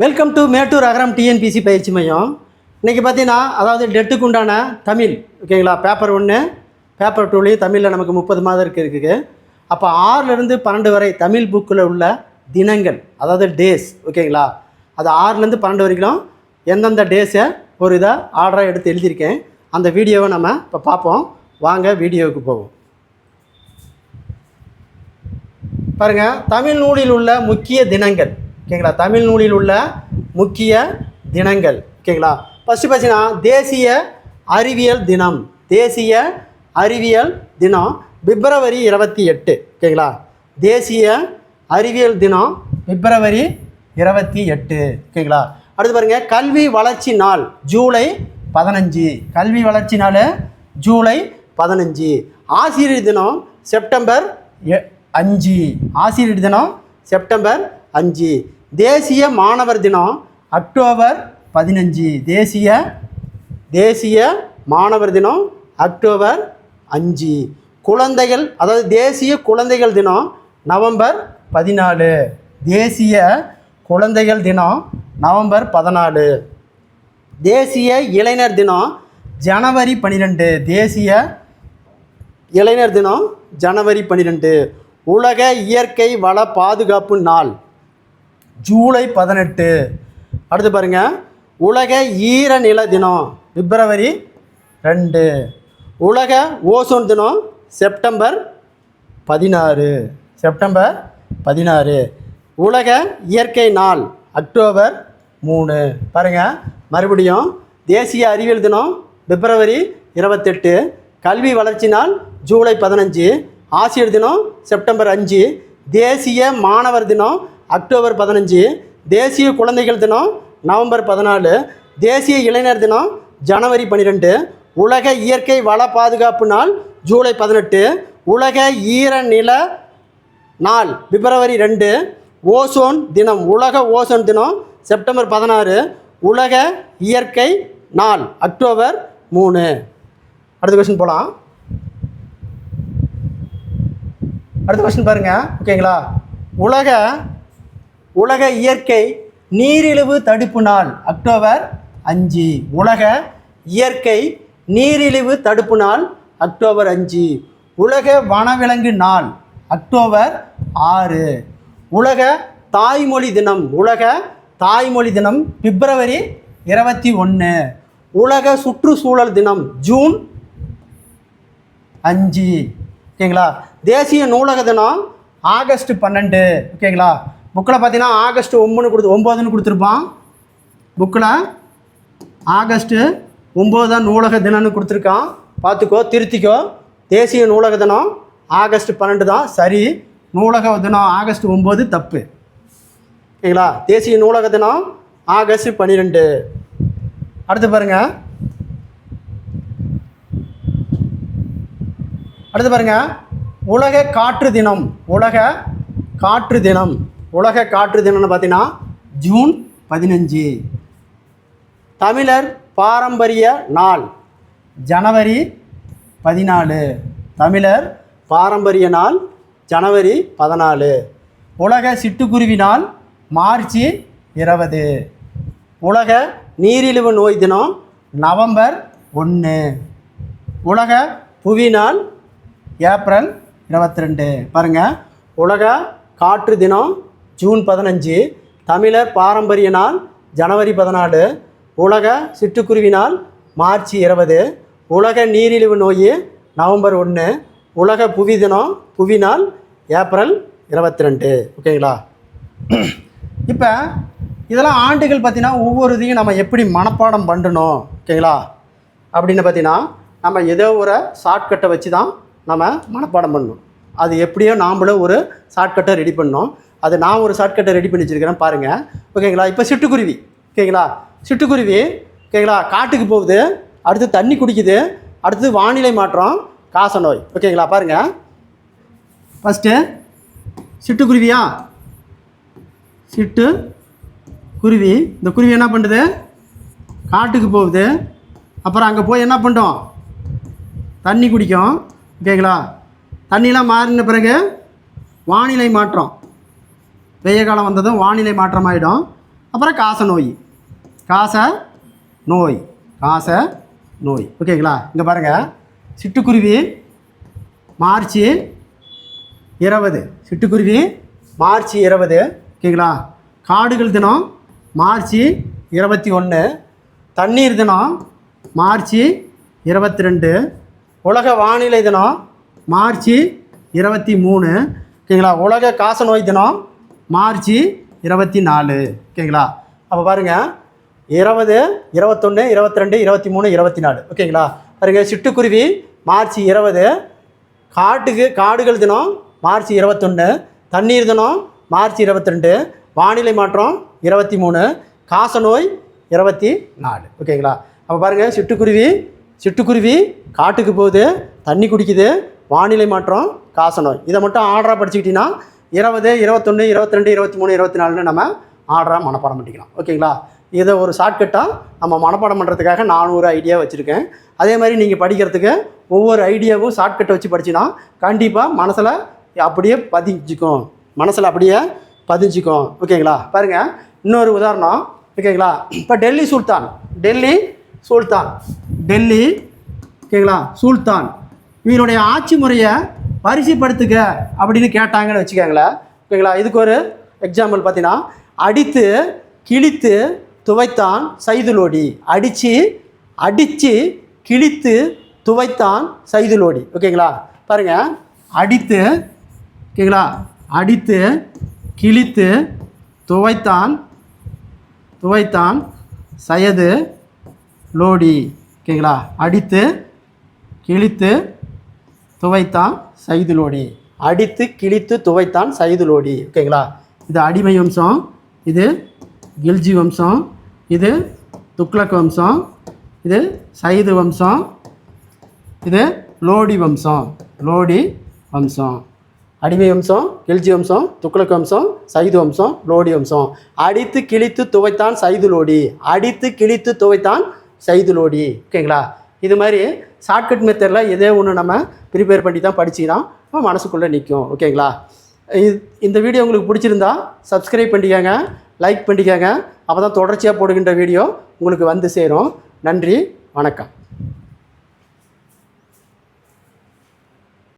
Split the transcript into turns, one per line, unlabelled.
Welcome to Mettur Agaram TNPSC பயிற்சி மையம். இன்றைக்கி பார்த்தீங்கன்னா அதாவது டெட்டுக்கு உண்டான தமிழ் ஓகேங்களா பேப்பர் ஒன்று பேப்பர் டூலையும் தமிழில் நமக்கு முப்பது மாதம் இருக்குது. அப்போ ஆறுலேருந்து பன்னெண்டு வரை தமிழ் புக்கில் உள்ள தினங்கள் அதாவது டேஸ் ஓகேங்களா அது ஆறுலேருந்து பன்னெண்டு வரைக்கும் எந்தெந்த டேஸை ஒரு இதாக ஆர்டராக எடுத்து எழுதியிருக்கேன். அந்த வீடியோவை நம்ம இப்போ பார்ப்போம். வாங்க வீடியோவுக்கு போவோம். பாருங்கள் தமிழ் நூலில் உள்ள முக்கிய தினங்கள். ஓகேங்களா? தமிழ் நூலில் உள்ள முக்கிய தினங்கள் ஓகேங்களா? ஃபஸ்ட்டு பார்த்தீங்கன்னா தேசிய அறிவியல் தினம். தேசிய அறிவியல் தினம் பிப்ரவரி இருபத்தி எட்டு ஓகேங்களா? தேசிய அறிவியல் தினம் பிப்ரவரி இருபத்தி எட்டு ஓகேங்களா? அடுத்து பாருங்கள் கல்வி வளர்ச்சி நாள் ஜூலை பதினஞ்சு. கல்வி வளர்ச்சி நாள் ஜூலை பதினஞ்சு. ஆசிரியர் தினம் செப்டம்பர் எ- அஞ்சு ஆசிரியர் தினம் செப்டம்பர் அஞ்சு. தேசிய மாணவர் தினம் அக்டோபர் பதினஞ்சு. தேசிய தேசிய மாணவர் தினம் அக்டோபர் அஞ்சு. குழந்தைகள் அதாவது தேசிய குழந்தைகள் தினம் நவம்பர் பதினாலு. தேசிய குழந்தைகள் தினம் நவம்பர் பதினாலு. தேசிய இளைஞர் தினம் ஜனவரி பன்னிரெண்டு தேசிய இளைஞர் தினம் ஜனவரி பன்னிரெண்டு உலக இயற்கை வள பாதுகாப்பு நாள். ஜூலை பதினெட்டு. அடுத்து பாருங்கள் உலக ஈரநில தினம் பிப்ரவரி ரெண்டு. உலக ஓசோன் தினம் செப்டம்பர் பதினாறு. செப்டம்பர் பதினாறு. உலக இயற்கை நாள் அக்டோபர் மூணு. பாருங்கள் மறுபடியும் தேசிய அறிவியல் தினம் பிப்ரவரி இருபத்தெட்டு. கல்வி வளர்ச்சி நாள் ஜூலை பதினஞ்சு. ஆசிரியர் தினம் செப்டம்பர் அஞ்சு. தேசிய மாணவர் தினம் அக்டோபர் பதினஞ்சு தேசிய குழந்தைகள் தினம் நவம்பர் பதினாலு தேசிய இளைஞர் தினம் ஜனவரி பன்னிரெண்டு உலக இயற்கை வள பாதுகாப்பு நாள் ஜூலை பதினெட்டு உலக ஈரநில நாள் பிப்ரவரி ரெண்டு ஓசோன் தினம் உலக ஓசோன் தினம் செப்டம்பர் பதினாறு உலக இயற்கை நாள் அக்டோபர் மூணு. அடுத்த கொஸ்டின் போகலாம் அடுத்த கொஸ்டின் பாருங்கள் ஓகேங்களா உலக உலக இயற்கை நீரிழிவு தடுப்பு நாள் அக்டோபர் அஞ்சு. உலக இயற்கை நீரிழிவு தடுப்பு நாள் அக்டோபர் அஞ்சு. உலக வனவிலங்கு நாள் அக்டோபர் ஆறு. உலக தாய்மொழி தினம் உலக தாய்மொழி தினம் பிப்ரவரி இருபத்தி ஒன்று உலக சுற்றுச்சூழல் தினம் ஜூன் அஞ்சு. ஓகேங்களா? தேசிய நூலக தினம் ஆகஸ்ட் பன்னெண்டு. ஓகேங்களா? புக்கில் பார்த்தீங்கன்னா ஆகஸ்ட் ஒம்பது கொடுத்து ஒம்போதுன்னு கொடுத்துருப்பான். புக்கில் ஆகஸ்ட்டு ஒம்பது தான் நூலக தினம்னு கொடுத்துருக்கான். பார்த்துக்கோ திருத்திக்கோ. தேசிய நூலக தினம் ஆகஸ்ட் பன்னெண்டு தான். சரி நூலக தினம் ஆகஸ்ட் ஒம்பது தப்பு. ஓகேங்களா? தேசிய நூலக தினம் ஆகஸ்ட் பன்னிரெண்டு. அடுத்து பாருங்கள் அடுத்து பாருங்க. உலக காற்று தினம் உலக காற்று தினம். உலக காற்று தினம்னு பார்த்தீங்கன்னா ஜூன் பதினஞ்சு. தமிழர் பாரம்பரிய நாள் ஜனவரி பதினாலு. தமிழர் பாரம்பரிய நாள் ஜனவரி பதினாலு. உலக சிட்டுக்குருவி நாள் மார்ச் இருபது. உலக நீரிழிவு நோய் தினம் நவம்பர் ஒன்று. உலக புவி நாள் ஏப்ரல் இருபத்தி ரெண்டு. பாருங்கள் உலக காற்று தினம் ஜூன் பதினஞ்சு தமிழர் பாரம்பரிய நாள் ஜனவரி பதினாலு உலக சிட்டுக்குருவி நாள் மார்ச் இருபது உலக நீரிழிவு நோய் நவம்பர் ஒன்று உலக புவி தினம் புவி நாள் ஏப்ரல் இருபத்தி ரெண்டு ஓகேங்களா? இப்போ இதெல்லாம் ஆண்டுகள் பார்த்திங்கன்னா ஒவ்வொரு இதையும் நம்ம எப்படி மனப்பாடம் பண்ணணும் ஓகேங்களா? அப்படின்னு பார்த்தீங்கன்னா நம்ம ஏதோ ஒரு ஷார்ட்கட்டை வச்சு தான் நம்ம மனப்பாடம் பண்ணணும். அது எப்படியோ நாம்ளும் ஒரு ஷார்ட்கட்டை ரெடி பண்ணோம் அது நான் ஒரு ஷார்ட்கட்டை ரெடி பண்ணி வச்சுருக்கிறேன் பாருங்கள் ஓகேங்களா? இப்போ சிட்டுக்குருவி. ஓகேங்களா? சிட்டுக்குருவி ஓகேங்களா? காட்டுக்கு போகுது. அடுத்து தண்ணி குடிக்குது. அடுத்து வானிலை மாற்றம் காச நோய். ஓகேங்களா? பாருங்கள் ஃபஸ்ட்டு சிட்டுக்குருவியா? சிட்டு குருவி இந்த குருவி என்ன பண்ணுது? காட்டுக்கு போகுது. அப்புறம் அங்கே போய் என்ன பண்ணும் தண்ணி குடிக்கும். ஓகேங்களா? தண்ணிலாம் மாறின பிறகு வானிலை மாற்றம். வெய்ய காலம் வந்ததும் வானிலை மாற்றம் ஆகிடும் அப்புறம் காச நோய். காச நோய். காச நோய். ஓகேங்களா? இங்கே பாருங்கள் சிட்டுக்குருவி மார்ச் இருபது. சிட்டுக்குருவி மார்ச் இருபது. ஓகேங்களா? காடுகள் தினம் மார்ச் இருபத்தி ஒன்று தண்ணீர் தினம் மார்ச் இருபத்தி ரெண்டு உலக வானிலை தினம் மார்ச் இருபத்தி மூணு. ஓகேங்களா? உலக காசநோய் தினம் மார்ச் இருபத்தி நாலு. ஓகேங்களா? அப்போ பாருங்கள் இருபது இருபத்தொன்று இருபத்தி ரெண்டு இருபத்தி மூணு இருபத்தி நாலு ஓகேங்களா? பாருங்கள் சிட்டுக்குருவி மார்ச் இருபது. காட்டுக்கு காடுகள் தினம் மார்ச் இருபத்தொன்று தண்ணீர் தினம் மார்ச் இருபத்தி ரெண்டு வானிலை மாற்றம் இருபத்தி மூணு காசநோய் இருபத்தி நாலு ஓகேங்களா? அப்போ பாருங்கள் சிட்டுக்குருவி சிட்டுக்குருவி காட்டுக்கு போகுது தண்ணி குடிக்குது வானிலை மாற்றம் காசநோய். இதை மட்டும் ஆர்டராக படிச்சுக்கிட்டிங்கன்னா இருபது இருபத்தொன்று இருபத்தி ரெண்டு இருபத்தி மூணு இருபத்தி நாலுன்னு நம்ம ஆர்டராக மனப்பாடம் பண்ணிக்கலாம். ஓகேங்களா? இதை ஒரு ஷார்ட்கட்டாக நம்ம மனப்பாடம் பண்ணுறதுக்காக நானூறு ஐடியா வச்சுருக்கேன். அதே மாதிரி நீங்கள் படிக்கிறதுக்கு ஒவ்வொரு ஐடியாவும் ஷார்ட்கட்டை வச்சு படிச்சின்னா கண்டிப்பாக மனசில் அப்படியே பதிஞ்சுக்கும். மனசில் அப்படியே பதிஞ்சுக்கும். ஓகேங்களா? பாருங்கள் இன்னொரு உதாரணம். ஓகேங்களா? இப்போ டெல்லி சுல்தான். டெல்லி சுல்தான். டெல்லி. ஓகேங்களா? சுல்தான். இவனுடைய ஆட்சி முறையை வரிசைப்படுத்துக அப்படின்னு கேட்டாங்கன்னு வச்சுக்கோங்களேன். ஓகேங்களா? இதுக்கு ஒரு எக்ஸாம்பிள் பார்த்தீங்கன்னா அடித்து கிழித்து துவைத்தான் சைதுலோடி அடித்து அடித்து கிழித்து துவைத்தான் சைதுலோடி ஓகேங்களா? பாருங்கள் அடித்து ஓகேங்களா? அடித்து கிழித்து துவைத்தான் துவைத்தான் சயது லோடி ஓகேங்களா? அடித்து கிழித்து துவைத்தான் சைதுலோடி அடித்து கிழித்து துவைத்தான் சைதுலோடி ஓகேங்களா இது அடிமை வம்சம் இது கில்ஜி வம்சம் இது துக்ளக் வம்சம் இது சைது வம்சம் இது லோடி வம்சம் லோடி வம்சம். அடிமை வம்சம் கில்ஜி வம்சம் துக்ளக் வம்சம் சைது வம்சம் லோடி வம்சம். அடித்து கிழித்து துவைத்தான் சைது லோடி அடித்து கிழித்து துவைத்தான் சைது லோடி ஓகேங்களா இது மாதிரி ஷார்ட்கட் மெத்தடில் எதே ஒன்று நம்ம ப்ரிப்பேர் பண்ணி தான் படிச்சிங்கன்னா மனசுக்குள்ளே நிற்கும் ஓகேங்களா இது இந்த வீடியோ உங்களுக்கு பிடிச்சிருந்தா சப்ஸ்கிரைப் பண்ணிக்கோங்க லைக் பண்ணிக்கோங்க. அப்போ தான் தொடர்ச்சியாக போடுகின்ற வீடியோ உங்களுக்கு வந்து சேரும். நன்றி வணக்கம்.